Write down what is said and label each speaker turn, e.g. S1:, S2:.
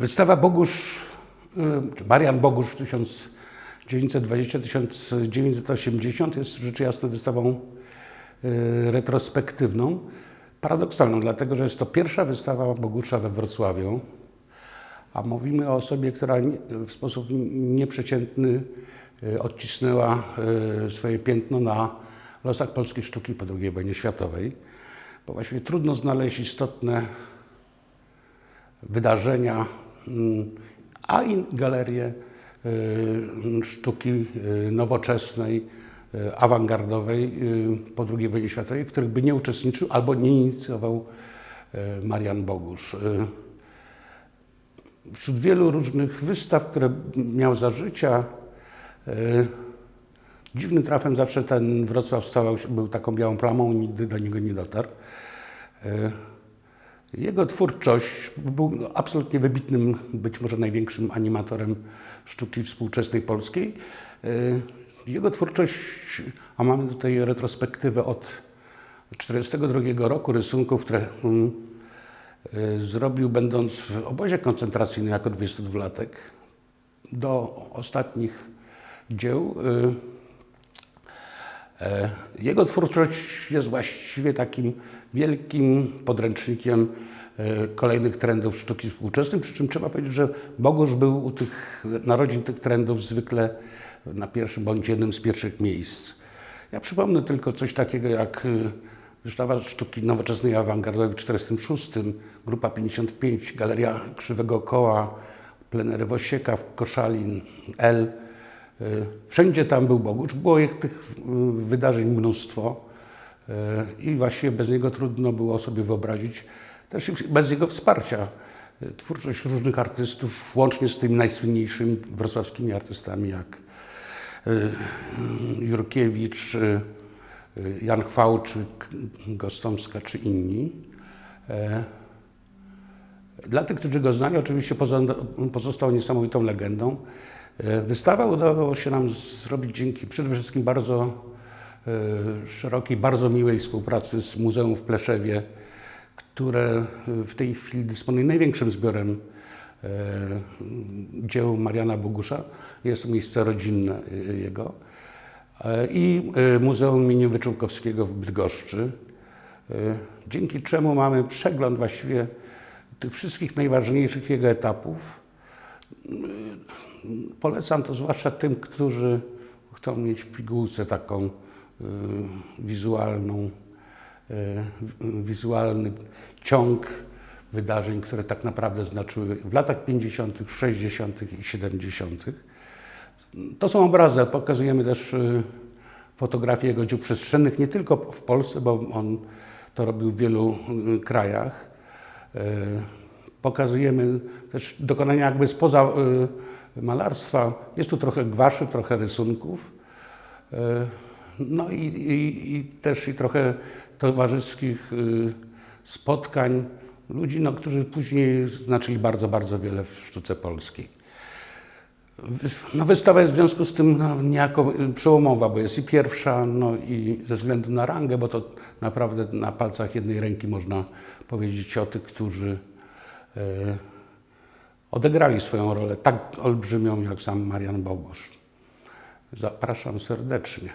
S1: Wystawa Bogusz, y, Marian Bogusz 1920-1980 jest rzecz jasna wystawą y, retrospektywną. Paradoksalną, dlatego że jest to pierwsza wystawa Bogusza we Wrocławiu, a mówimy o osobie, która w sposób nieprzeciętny y, odcisnęła swoje piętno na losach polskiej sztuki po II wojnie światowej, bo właściwie trudno znaleźć istotne wydarzenia, mm, a i galerie y, sztuki y, nowoczesnej, y, awangardowej po II wojnie światowej, w których by nie uczestniczył albo nie inicjował Marian Bogusz. Wśród wielu różnych wystaw, które miał za życia, dziwnym trafem zawsze ten Wrocław stawał się, był taką białą plamą nigdy do niego nie dotarł. Jego twórczość był absolutnie wybitnym, być może największym animatorem sztuki współczesnej polskiej. Y, Jego twórczość, a mamy tutaj retrospektywę od 1942 roku rysunków, które mm, y, zrobił będąc w obozie koncentracyjnym jako 22-latek, do ostatnich dzieł. E, Jego twórczość jest właściwie takim wielkim podręcznikiem e, kolejnych trendów sztuki współczesnej, przy czym trzeba powiedzieć, że Bogusz był u tych narodzin tych trendów zwykle na pierwszym bądź jednym z pierwszych miejsc. Ja przypomnę tylko coś takiego jak y, wystawa sztuki nowoczesnej awangardowej w 1946, Grupa 55, Galeria Krzywego Koła, plenery Wosieka, Koszalin, L. Y, Wszędzie tam był Bogusz. Było ich tych y, wydarzeń mnóstwo y, i właściwie bez niego trudno było sobie wyobrazić, też bez jego wsparcia, twórczość różnych artystów, łącznie z tymi najsłynniejszymi wrocławskimi artystami jak Jurkiewicz, Jan Chwałczyk, Gostomska czy inni. E, dla tych, którzy go znali, oczywiście pozostał niesamowitą legendą. E, Wystawę udało się nam zrobić dzięki przede wszystkim bardzo e, szerokiej, bardzo miłej współpracy z Muzeum w Pleszewie, które e, w tej chwili dysponuje największym zbiorem dzieł Mariana Bogusza. Jest to miejsce rodzinne jego. I Muzeum im. Wyczółkowskiego w Bydgoszczy, dzięki czemu mamy przegląd właściwie tych wszystkich najważniejszych jego etapów. Polecam to zwłaszcza tym, którzy chcą mieć w pigułce taką y, wizualną, y, wizualny ciąg wydarzeń, które tak naprawdę znaczyły w latach 50., 60. i 70. To są obrazy, pokazujemy też y, fotografie jego dzieł przestrzennych, nie tylko w Polsce, bo on to robił w wielu krajach. Pokazujemy też dokonania jakby spoza y, malarstwa. Jest tu trochę gwaszy, trochę rysunków. Y, No i, i, i też i trochę towarzyskich y, spotkań ludzi, no, którzy później znaczyli bardzo, bardzo wiele w sztuce polskiej. No, wystawa jest w związku z tym no, niejako przełomowa, bo jest i pierwsza, no i ze względu na rangę, bo to naprawdę na palcach jednej ręki można powiedzieć o tych, którzy odegrali swoją rolę tak olbrzymią jak sam Marian Bogusz. Zapraszam serdecznie.